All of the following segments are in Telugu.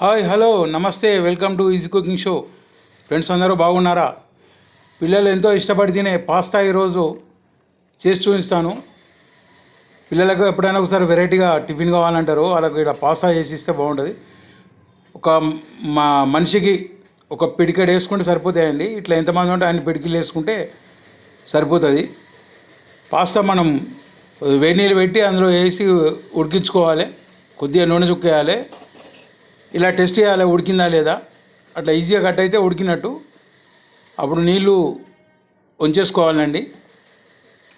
హాయ్ హలో నమస్తే welcome to easy cooking show. Friends అందరూ బాగున్నారా? పిల్లలు ఎంతో ఇష్టపడి తినే పాస్తా ఈరోజు చేసి చూపిస్తాను. పిల్లలకు ఎప్పుడైనా ఒకసారి వెరైటీగా టిఫిన్ కావాలంటారు వాళ్ళకి ఇలా పాస్తా చేసి ఇస్తే బాగుంటుంది. ఒక మా మనిషికి ఒక పిడికెడు వేసుకుంటే సరిపోతాయండి. ఇట్లా ఎంతమంది ఉంటే ఆయన పిడికిలు వేసుకుంటే సరిపోతుంది. పాస్తా మనం వేడి నీళ్ళు పెట్టి అందులో వేసి ఉడికించుకోవాలి. కొద్దిగా నూనె చుక్కేయాలి. ఇలా టెస్ట్ చేయాలి ఉడికిందా లేదా? అట్లా ఈజీగా కట్ అయితే ఉడికినట్టు. అప్పుడు నీళ్ళు వంచేసుకోవాలండి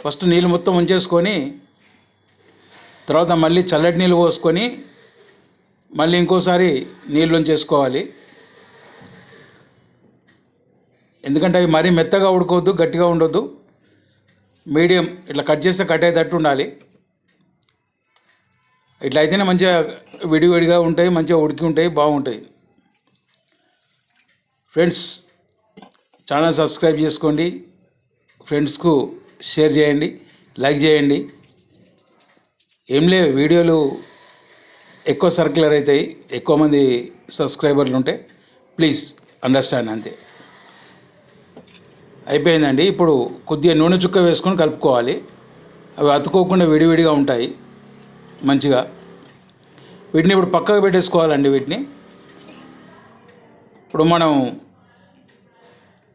ఫస్ట్ నీళ్ళు మొత్తం వంచేసుకొని తర్వాత మళ్ళీ చల్లటి నీళ్ళు పోసుకొని మళ్ళీ ఇంకోసారి నీళ్ళు ఉంచేసుకోవాలి. ఎందుకంటే అవి మరీ మెత్తగా ఉడకొద్దు గట్టిగా ఉండొద్దు. మీడియం ఇట్లా కట్ చేస్తే కట్ అయ్యేటట్టు ఉండాలి. ఇట్లా అయితేనే మంచిగా విడివిడిగా ఉంటాయి మంచిగా ఉడికి ఉంటాయి బాగుంటాయి. ఫ్రెండ్స్ ఛానల్ సబ్స్క్రైబ్ చేసుకోండి. ఫ్రెండ్స్కు షేర్ చేయండి లైక్ చేయండి. ఏం లేవు వీడియోలు ఎక్కువ సర్క్యులర్ అవుతాయి ఎక్కువ మంది సబ్స్క్రైబర్లు ఉంటే ప్లీజ్ అండర్స్టాండ్ అంతే. అయిపోయిందండి ఇప్పుడు కొద్దిగా నూనె చుక్క వేసుకొని కలుపుకోవాలి. అవి అతుకోకుండా విడివిడిగా ఉంటాయి. మంచిగా. వీటిని ఇప్పుడు పక్కకు పెట్టేసుకోవాలండి వీటిని. ఇప్పుడు మనం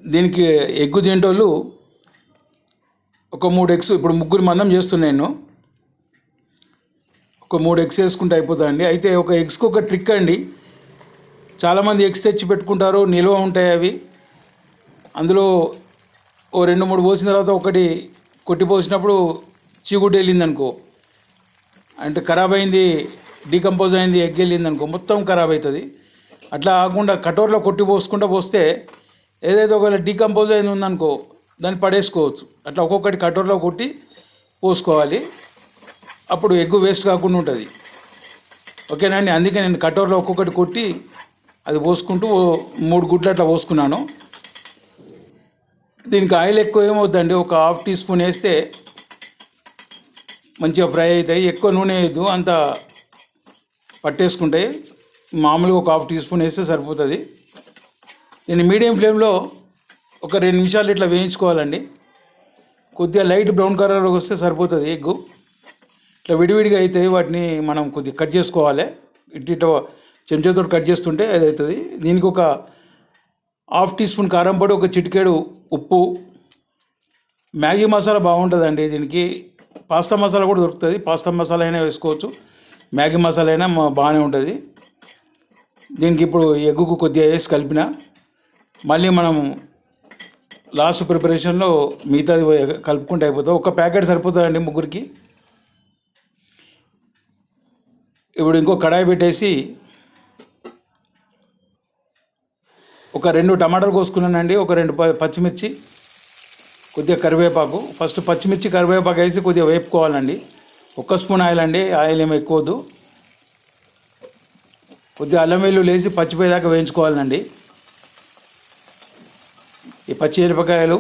దీనికి ఎగ్గు తింటోళ్ళు ఒక మూడు ఎగ్స్ ఇప్పుడు ముగ్గురు మందం చేస్తున్నాను నేను. ఒక మూడు ఎగ్స్ వేసుకుంటే అయిపోతుందండి. అయితే ఒక ఎగ్స్కి ఒక ట్రిక్ అండి. చాలామంది ఎగ్స్ తెచ్చి పెట్టుకుంటారు నిల్వ ఉంటాయి అవి. అందులో ఓ రెండు మూడు పోసిన తర్వాత ఒకటి కొట్టి పోసినప్పుడు చీగుడ్డు వెళ్ళింది అనుకో అంటే ఖరాబ్ అయింది డీకంపోజ్ అయింది ఎగ్ వెళ్ళింది అనుకో మొత్తం ఖరాబ్ అవుతుంది అట్లా కాకుండా కటోర్లో కొట్టి పోసుకుంటూ పోస్తే ఏదైతే ఒకవేళ డీకంపోజ్ అయింది ఉందనుకో దాన్ని పడేసుకోవచ్చు. అట్లా ఒక్కొక్కటి కటోర్లో కొట్టి పోసుకోవాలి. అప్పుడు ఎగ్గు వేస్ట్ కాకుండా ఉంటుంది. ఓకేనా అండి? అందుకే నేను కటోర్లో ఒక్కొక్కటి కొట్టి అది పోసుకుంటూ మూడు గుడ్లు అట్లా పోసుకున్నాను. దీనికి ఆయిల్ ఎక్కువ ఏమవుద్దండి ఒక హాఫ్ టీ స్పూన్ వేస్తే మంచిగా ఫ్రై అవుతాయి ఎక్కువ నూనె వేయద్దు అంత పట్టేసుకుంటాయి మామూలుగా ఒక హాఫ్ టీ స్పూన్ వేస్తే సరిపోతుంది. దీన్ని మీడియం ఫ్లేమ్లో ఒక రెండు నిమిషాలు ఇట్లా వేయించుకోవాలండి. కొద్దిగా లైట్ బ్రౌన్ కలర్ వస్తే సరిపోతుంది ఎగ్గు. ఇట్లా విడివిడిగా అయితే వాటిని మనం కొద్దిగా కట్ చేసుకోవాలి. ఇటు ఇట్లా చెంచాతో కట్ చేస్తుంటే అది అవుతుంది దీనికి ఒక హాఫ్ టీ స్పూన్ కారం పొడి ఒక చిటికేడు ఉప్పు. మ్యాగీ మసాలా బాగుంటుందండి దీనికి. పాస్తా మసాలా కూడా దొరుకుతుంది. పాస్తా మసాలా అయినా వేసుకోవచ్చు. మ్యాగీ మసాలా అయినా బాగానే ఉంటుంది. దీనికి ఇప్పుడు ఎగ్గుకు కొద్దిగా వేసి కలిపిన. మళ్ళీ మనం లాస్ట్ ప్రిపరేషన్లో మిగతాది కలుపుకుంటే అయిపోతుంది ఒక ప్యాకెట్ సరిపోతుందండి ముగ్గురికి. ఇప్పుడు ఇంకో కడాయి పెట్టేసి ఒక రెండు టమాటాలు కోసుకున్నానండి. ఒక రెండు ప- పచ్చిమిర్చి కొద్దిగా కరివేపాకు. ఫస్ట్ పచ్చిమిర్చి కరివేపాకు వేసి కొద్దిగా వేపుకోవాలండి. ఒక్క స్పూన్ ఆయిల్ అండి. ఆయిల్ ఏమి ఎక్కువద్దు. కొద్దిగా అల్లం వెల్లుల్లి వేసి పచ్చిపోయేదాకా వేయించుకోవాలండి. ఈ పచ్చి మిరపకాయలు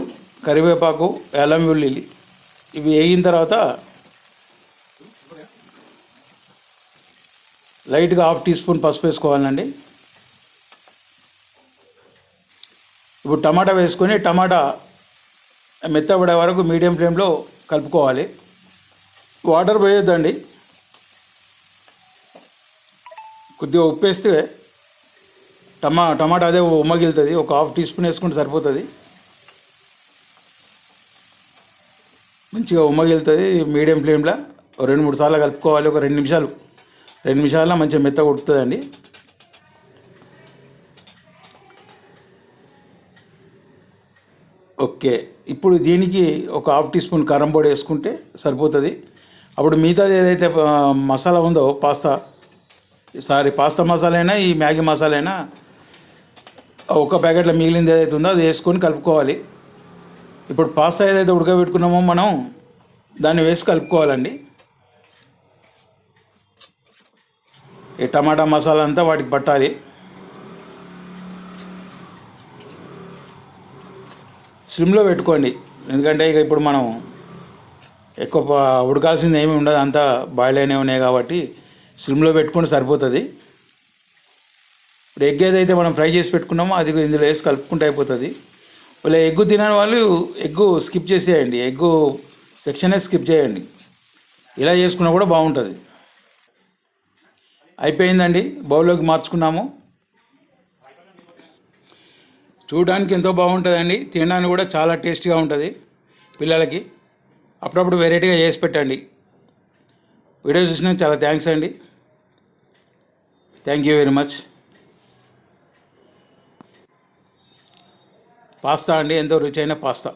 కరివేపాకు అల్లం వెల్లుల్లి ఇవి వేగిన తర్వాత లైట్గా హాఫ్ టీ స్పూన్ పసుపు వేసుకోవాలండి. ఇప్పుడు టమాటా వేసుకొని టమాటా మెత్తబడే వరకు మీడియం ఫ్లేమ్లో కలుపుకోవాలి. వాటర్ పోయొద్దండి. కొద్దిగా ఉప్పు వేస్తే టమా టమాటా అదే ఉమ్మగిలుతుంది. ఒక హాఫ్ టీ స్పూన్ వేసుకుంటే సరిపోతుంది. మంచిగా ఉమ్మగిలుతుంది మీడియం ఫ్లేమ్లో. రెండు మూడు సార్లు కలుపుకోవాలి. ఒక రెండు నిమిషాలు. రెండు నిమిషాల్లో మంచిగా మెత్తగా అండి ఓకే. ఇప్పుడు దీనికి ఒక హాఫ్ టీ స్పూన్ కారం పొడి వేసుకుంటే సరిపోతుంది. అప్పుడు మిగతాది ఏదైతే మసాలా ఉందో పాస్తా సారీ పాస్తా మసాలా అయినా ఈ మ్యాగీ మసాలా అయినా ఒక ప్యాకెట్లో మిగిలింది ఏదైతే ఉందో అది వేసుకొని కలుపుకోవాలి. ఇప్పుడు పాస్తా ఏదైతే ఉడకబెట్టుకున్నామో మనం దాన్ని వేసి కలుపుకోవాలండి. ఈ టమాటా మసాలా అంతా వాటికి పట్టాలి. స్లిమ్లో పెట్టుకోండి. ఎందుకంటే ఇక ఇప్పుడు మనం ఎక్కువ ఉడకాల్సింది ఏమి ఉండదు. అంతా బాయిల్ అయినవి ఉన్నాయి కాబట్టి స్లిమ్లో పెట్టుకుంటే సరిపోతుంది. ఇప్పుడు ఎగ్ ఏదైతే మనం ఫ్రై చేసి పెట్టుకున్నామో అది ఇందులో వేసి కలుపుకుంటే అయిపోతుంది. ఇలా ఎగ్గు తినని వాళ్ళు ఎగ్గు స్కిప్ చేసేయండి. ఎగ్గు సెక్షనే స్కిప్ చేయండి. ఇలా చేసుకున్నా కూడా బాగుంటుంది. అయిపోయిందండి. బౌల్లోకి మార్చుకున్నాము. చూడడానికి ఎంతో బాగుంటుందండి. తినడానికి కూడా చాలా టేస్టీగా ఉంటుంది పిల్లలకి. అప్పుడప్పుడు వెరైటీగా చేసి పెట్టండి. వీడియో చూసినందుకు చాలా థ్యాంక్స్ అండి. Thank you very much pasta అండి ఎంతో రుచైన పాస్తా.